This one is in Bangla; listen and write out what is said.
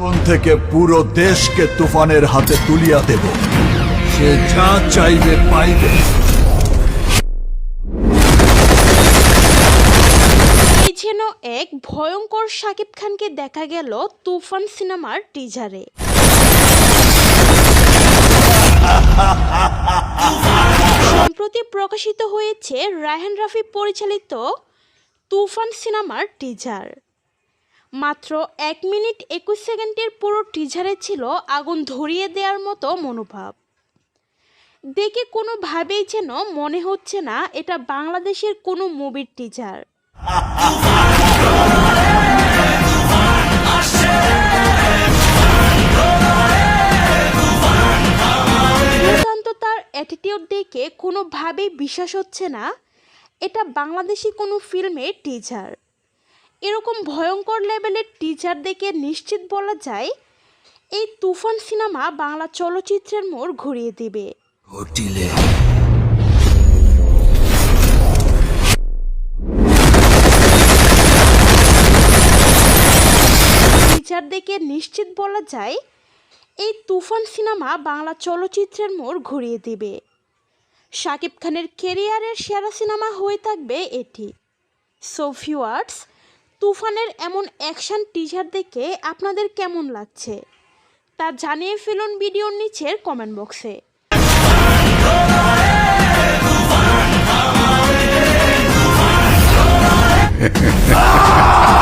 কোন থেকে পুরো দেশকে তুফানের হাতে তুলিয়া দেব। সে যা চাইবে পাইবে। যেন এক ভয়ঙ্কর শাকিব খানকে দেখা গেল তুফান সিনেমার টিজারে সম্প্রতি প্রকাশিত হয়েছে রায়হান রাফি পরিচালিত তুফান সিনেমার টিজার মাত্র এক মিনিট একুশ সেকেন্ডের পুরো টিজারে ছিল আগুন ধরিয়ে দেওয়ার মতো মনোভাব। দেখে কোনোভাবেই যেন মনে হচ্ছে না এটা বাংলাদেশের কোনো মুভির টিজার তার অ্যাটিটিউড দেখে কোনোভাবেই বিশ্বাস হচ্ছে না, এটা বাংলাদেশি কোনো ফিল্মের টিজার এরকম ভয়ঙ্কর লেভেলের টিজার দেখে নিশ্চিত বলা যায় এই তুফান সিনেমা বাংলা চলচ্চিত্রের মোড় ঘুরিয়ে দিবে। হোটেলে। টিজার দেখে নিশ্চিত বলা যায় এই তুফান সিনেমা বাংলা চলচ্চিত্রের মোড় ঘুরিয়ে দিবে। শাকিব খানের কেরিয়ারের সেরা সিনেমা হয়ে থাকবে এটি। সো ভিউয়ার্স তুফানের এমন অ্যাকশান টিজার দেখে আপনাদের কেমন লাগছে? তা জানিয়ে ফেলুন ভিডিওর নিচের কমেন্ট বক্সে।